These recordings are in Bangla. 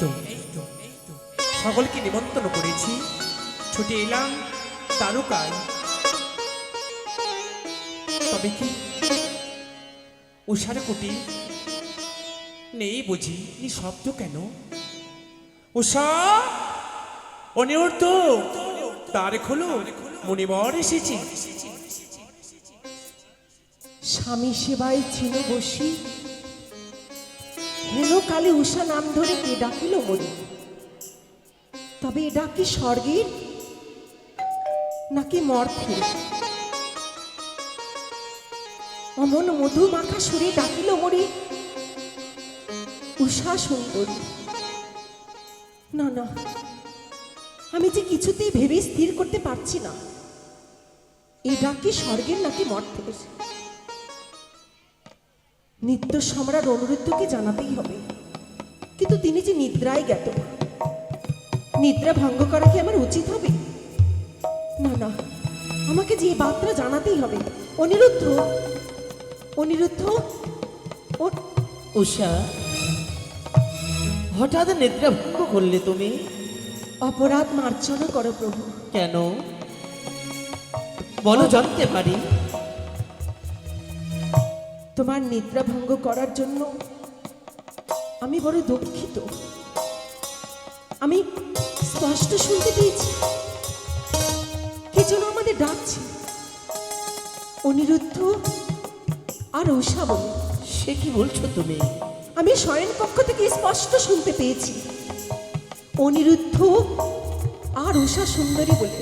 তো সকলকে নিমন্ত্রণ করেছি। ছুটে এলাম তারকায়। তবে কি উষার কুটি? নেই বুঝি নি শব্দ কেন? উষা অনির্ত তার খোলো, মণিবর এসেছি। স্বামী সেবায় ছিল বসি। হেন কালে উষা নাম ধরে কে ডাকিল মরি তবে এ ডাক কি স্বর্গের? নাকি মর্থের? অমন মধু মাখা সুরে ডাকিল মরি উষা সুন্দরী। না না, আমি যে কিছুতেই ভেবে স্থির করতে পারছি না। এই ডাক কি স্বর্গের নাকি মর্থের? নিত্য সম্রাট অনুরুদ্ধকে জানাতেই হবে। কিন্তু তিনি যে নিদ্রায় জ্ঞাত। নিদ্রা ভঙ্গ করা কি আমার উচিত হবে? না না আমাকে যে বার্তা জানাতেই হবে। অনিরুদ্ধ অনিরুদ্ধ উষা হঠাৎ নিদ্রাভঙ্গ করলে তুমি? অপরাধ মার্জনা করো প্রভু। কেন? বলো জানতে পারি। তোমার নিদ্রা ভঙ্গ করার জন্য আমি বড় দুঃখিত। আমি স্পষ্ট শুনতে পেয়েছি। কে যেন আমাদের ডাকছে। অনিরুদ্ধ আর উষা বলে সে কি বলছো তুমি? আমি শয়ন কক্ষ থেকে স্পষ্ট শুনতে পেয়েছি। অনিরুদ্ধ আর ঊষা সুন্দরী বলে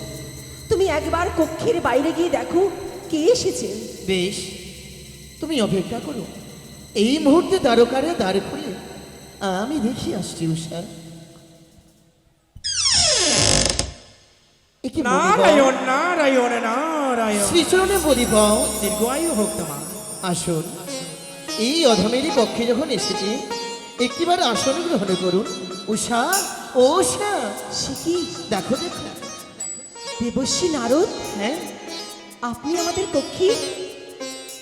তুমি একবার কক্ষের বাইরে গিয়ে দেখো কে এসেছে। বেশ তুমি অপেক্ষা করো। এই মুহূর্তে দ্বারকারে দ্বার খুলে আমি দেখি আসছি উষা নারায়ণ নারায়ণ নারায়ণ। শ্রীচরণে বলিব দীর্ঘায়ু হোক তোমার। আসুন। এই অধমেরই পক্ষে যখন এসেছে একটিবার আসন গ্রহণ করুন। উষা ও উষা সে কি? দেখো দেখো। দেবশ্রী নারদ? হ্যাঁ। আপনি আমাদের কক্ষে?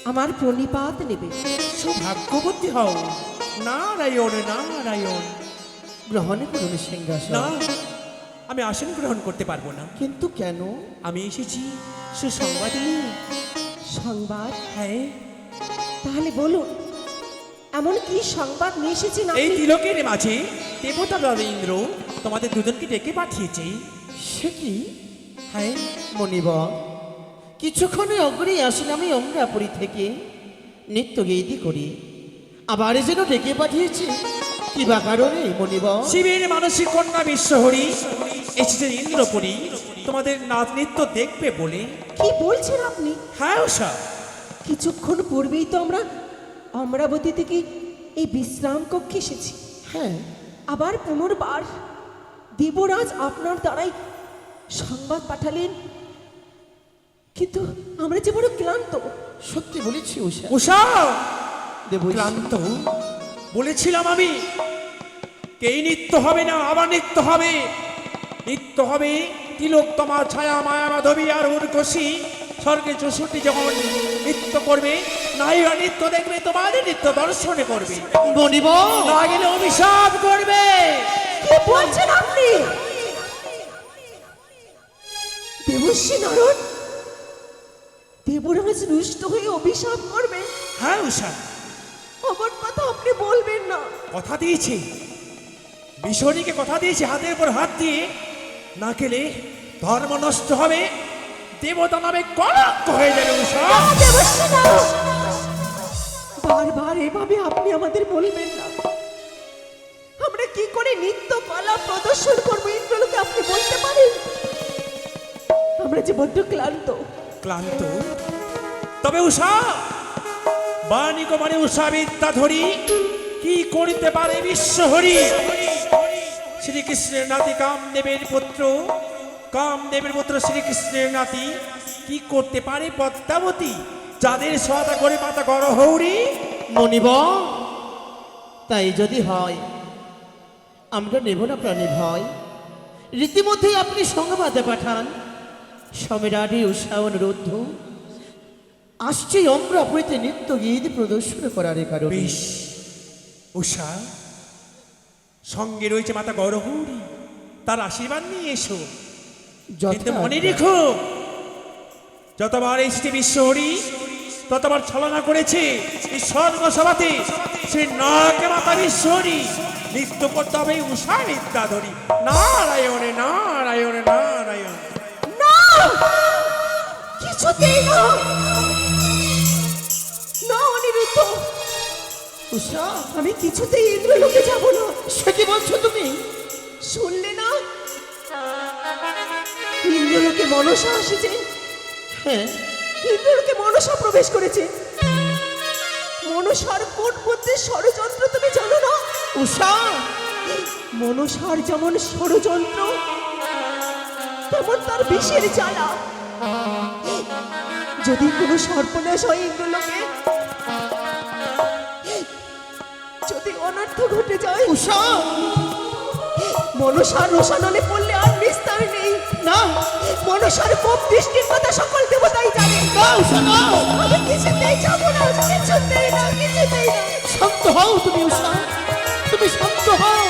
আমার প্রণিপাত নেবে। সৌভাগ্যবতী হও। নারায়ণ নারায়ণ। গ্রহণ করুন সিংহাসন। না আমি আসন গ্রহণ করতে পারব না। কিন্তু কেন? আমি এসেছি সুসংবাদ নিয়ে। সংবাদ? হ্যাঁ। তাহলে বলুন এমন কি সংবাদ নিয়ে এসেছি না এই তিলকের মাঝে দেবতা দাদা ইন্দ্র তোমাদের দুজনকে ডেকে পাঠিয়েছে। সে কি? হ্যাঁ। মনিব কিছুক্ষণে অগ্রে আসলে আমি অমরাপুরী থেকে। নিত্য গেইতি করি। আবার যেন ডেকে পাঠিয়েছে। কি বা কারণে মনিব শিবের মানসিক কন্যা বিশ্বহরি এসেছে ইন্দ্রপুরী। তোমাদের নাচ নৃত্য দেখবে বলে। কি বলছেন আপনি? হ্যাঁ উষা কিছুক্ষণ পূর্বেই তো আমরা অমরাবতী থেকে এই বিশ্রাম কক্ষে এসেছি। হ্যাঁ। আবার পুনর্বার দেবরাজ আপনার দ্বারাই সংবাদ পাঠালেন কিন্তু আমরা যে বড় ক্লান্ত। সত্যি বলেছি উষা। উষা! দেব ক্লান্ত? বলেছিলাম আমি কেই নৃত্য হবে না আবার নৃত্য হবে? নৃত্য হবে তিলক তোমার ছায়া মায়া মাধবী আর উর্কশী স্বর্গে চৌষট্টি যখন নৃত্য করবে নারীরা নৃত্য দেখবে তোমাদের নৃত্য দর্শনে করবে। মনিব না গেলে অভিশাপ করবে। কি বলছেন আপনি? দেবশ্রী নারদ দেবরাজ রুষ্ট হয়ে অভিশাপ করবে? হ্যাঁ উষা আমার কথা আপনি বলবেন না। কথা দিয়েছি। বিশ্বরীকে কথা দিয়েছি হাতের উপর হাত দিয়ে। না গেলে ধর্ম নষ্ট হবে। দেবতা নামে কলঙ্ক হয়ে যাবে উষা বারবার এভাবে আপনি আমাদের বলবেন না। আমরা কি করে নিত্য কলা প্রদর্শন করব ইন্দ্রলোকে আপনি বলতে পারেন? আমরা যে বড্ড ক্লান্ত। ক্লান্ত? তবে উষা বাণিক মানে উষা বিদ্যা ধরি, কি করিতে পারে বিশ্ব হরি? শ্রীকৃষ্ণের নাতি কামদেবের পুত্র কামদেবের পুত্র শ্রীকৃষ্ণের নাতি, কি করতে পারে পদ্মাবতী? যাদের সহায়তা করে মাতা গর হৌরি, মনিব, তাই যদি হয়, আমরা নেব না প্রাণী ভয়। রীতিমধ্যেই আপনি সংবাদে পাঠান। সমীরাটি উৎসাহ অনুরোধ আসছে হইতে নিত্য গীত প্রদর্শন করার কারণে। বেশ উষা সঙ্গে রয়েছে মাতা গৌরহরি তার আশীর্বাদ নিয়ে এসো। কিন্তু মনে রেখো যতবার এসছে বিশ্বহরি ততবার ছলনা করেছে এই স্বর্গ সভাতে সে নরকে মাতা বিশ্বহরি। নৃত্য করতে হবে উষা নিত্যাধরি। নারায়ণে নারায়ণে নারায়ণ। না! কিছুতেই উষা আমি কিছুতেই ইন্দ্রলোকে যাব না। সে কি বলছো তুমি? শুনলে না? ইন্দ্রলোকে মনসা আসেছে। হ্যাঁ। ইন্দ্রলোকে মনসা প্রবেশ করেছে। মনসার কোন মধ্যে ষড়যন্ত্র তুমি জানো না? উষা! মনসার যেমন ষড়যন্ত্র তেমন তার বিষের জ্বালা। যদি কোনো সর্বনাশ হয় ইন্দ্রলোকে অনর্থ ঘটে যায়। উষা মনসার রোশানলে পড়লে আর নিস্তার নেই। না। মনসার কোপ দৃষ্টির কথা সকল দেবতাই জানে। না উষা না। আমি কিছুতেই যাব না কিছুতেই না কিছুতেই না। শান্ত হও তুমি উষা। তুমি শান্ত হও।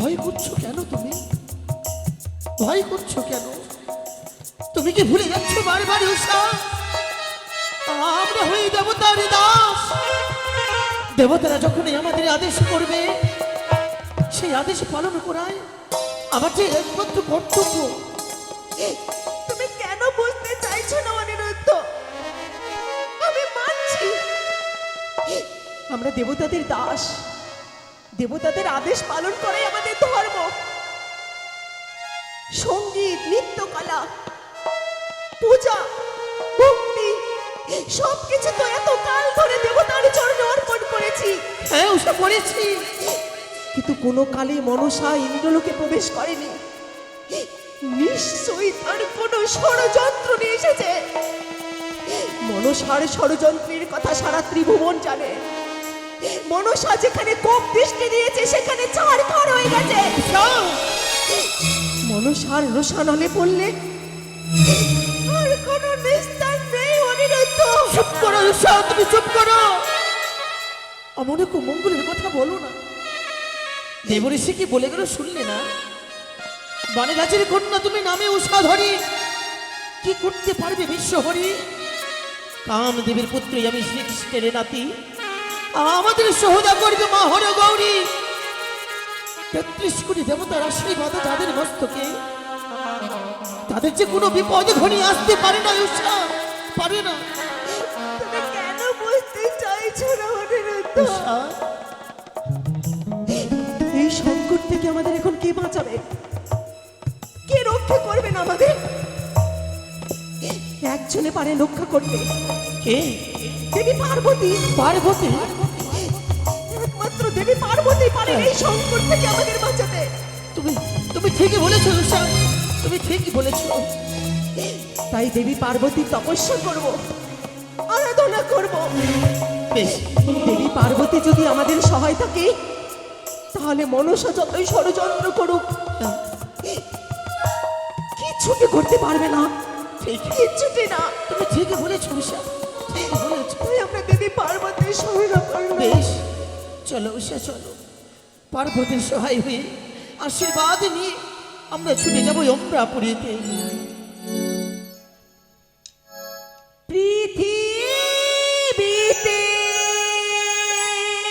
ভয় করছ কেন তুমি? ভয় করছ কেন? তুমি কি ভুলে যাচ্ছ বারবার উষা? আমরা হই দেবতার দাস। দেবতারা যখনই আমাদের আদেশ করবে সেই আদেশ পালন করায় আমার যে একমাত্র কর্তব্য। তুমি কেন বুঝতে চাইছো না অনিরুদ্ধ? আমি মানছি। আমরা দেবতাদের দাস। দেবতাদের আদেশ পালন করাই আমাদের ধর্ম। সংগীত নৃত্যকলা পূজা ভক্তি সবকিছু তো হ্যাঁ উষা করেছি। কিন্তু কোনো কালে মনসা ইন্দ্রলোকে প্রবেশ করেনি। নিশ্চয়ই তার কোনো ষড়যন্ত্র নিয়ে এসেছে। মনসার ষড়যন্ত্রের কথা সারা ত্রিভুবন জানে। মনসা যেখানে কোপ দৃষ্টি দিয়েছে সেখানে চার ঘর হয়ে গেছে। মনসার রোশানলে পড়লে আর কোনো নিস্তার নেই অনিরুদ্ধ। চুপ করো তুমি চুপ করো। অমনে মঙ্গলের কথা বলো না। দেবঋষি কি বলে গেল, শুনলে না? বানে গাছের কন্যা তুমি নামে উষা ধরি কি করতে পারবে বিশ্বহরি? কাম দেবীর পুত্র আমি শ্রীকৃষ্ণের নাতি। আমাদের সহদা করবে মা হর গৌরী। তেত্রিশ কোটি দেবতার আশীর্বাদ যাদের মস্তকে, তাদের যে কোনো বিপদ ঘনিয়ে আসতে পারে না উষা পারে না। কেন বুঝতে চাইছো না? এই সংকট থেকে আমাদের এখন কে বাঁচাবে? কে রক্ষা করবেন আমাদের? একজনে পারে রক্ষা করতে। কে? দেবী পার্বতী। পার্বতী? একমাত্র দেবী পার্বতী পারে এই সংকট থেকে আমাদের বাঁচাতে। তুমি তুমি ঠিকই বলেছ তুমি ঠিকই বলেছ। তাই দেবী পার্বতী তপস্যা করব আরাধনা করব। বেশ দেবী পার্বতী যদি আমাদের সহায় থাকে তাহলে মনসা যতই ষড়যন্ত্র করুক কিচ্ছুটি করতে পারবে না। ঠিক না। তুমি ঠিকই বলেছ উষা। ঠিকই বলেছ। আমরা দেবী পার্বতীর করব বেশ চলো উষা চলো। পার্বতীর সহায় হয়ে আশীর্বাদ নিয়ে আমরা ছুটে যাব অমরাপুরীতে।